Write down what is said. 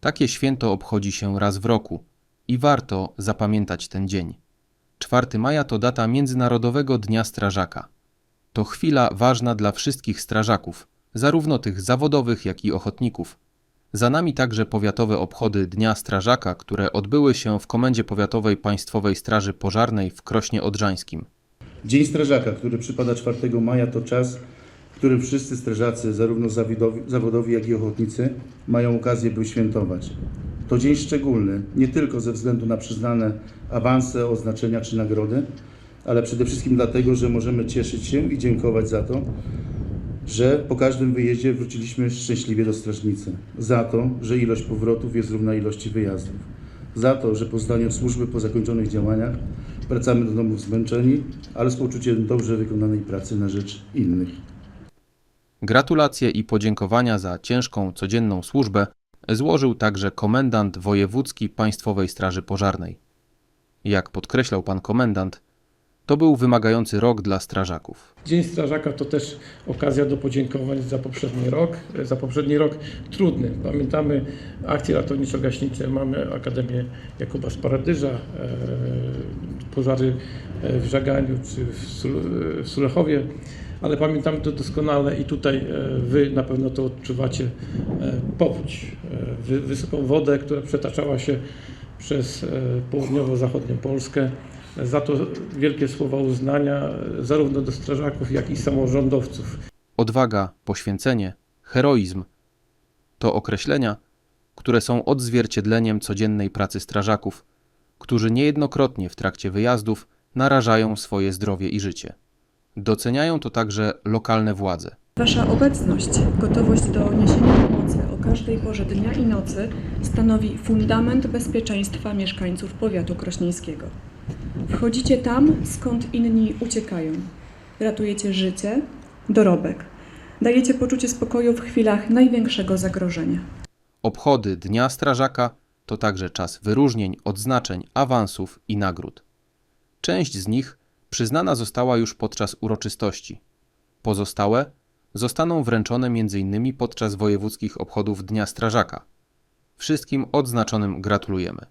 Takie święto obchodzi się raz w roku i warto zapamiętać ten dzień. 4 maja to data Międzynarodowego Dnia Strażaka. To chwila ważna dla wszystkich strażaków, zarówno tych zawodowych, jak i ochotników. Za nami także powiatowe obchody Dnia Strażaka, które odbyły się w Komendzie Powiatowej Państwowej Straży Pożarnej w Krośnie Odrzańskim. Dzień Strażaka, który przypada 4 maja, to czas, którym wszyscy strażacy, zarówno zawodowi, jak i ochotnicy, mają okazję, by świętować. To dzień szczególny, nie tylko ze względu na przyznane awanse, oznaczenia czy nagrody, ale przede wszystkim dlatego, że możemy cieszyć się i dziękować za to, że po każdym wyjeździe wróciliśmy szczęśliwie do strażnicy. Za to, że ilość powrotów jest równa ilości wyjazdów. Za to, że po zdaniu służby po zakończonych działaniach wracamy do domów zmęczeni, ale z poczuciem dobrze wykonanej pracy na rzecz innych. Gratulacje i podziękowania za ciężką, codzienną służbę złożył także komendant wojewódzki Państwowej Straży Pożarnej. Jak podkreślał pan komendant, to był wymagający rok dla strażaków. Dzień Strażaka to też okazja do podziękowań za poprzedni rok. Za poprzedni rok trudny. Pamiętamy akcje ratowniczo-gaśnicze, mamy Akademię Jakuba Sparadyża, e, pożary e, w Żaganiu czy w Sul- w Sulechowie, ale pamiętamy to doskonale i tutaj e, Wy na pewno to odczuwacie. E, Powódź, e, wy- wysoką wodę, która przetaczała się przez południowo-zachodnią Polskę. Za to wielkie słowa uznania zarówno do strażaków, jak i samorządowców. Odwaga, poświęcenie, heroizm to określenia, które są odzwierciedleniem codziennej pracy strażaków, którzy niejednokrotnie w trakcie wyjazdów narażają swoje zdrowie i życie. Doceniają to także lokalne władze. Wasza obecność, gotowość do niesienia pomocy o każdej porze dnia i nocy stanowi fundament bezpieczeństwa mieszkańców powiatu krośnieńskiego. Wchodzicie tam, skąd inni uciekają. Ratujecie życie, dorobek. Dajecie poczucie spokoju w chwilach największego zagrożenia. Obchody Dnia Strażaka to także czas wyróżnień, odznaczeń, awansów i nagród. Część z nich przyznana została już podczas uroczystości. Pozostałe zostaną wręczone m.in. podczas wojewódzkich obchodów Dnia Strażaka. Wszystkim odznaczonym gratulujemy.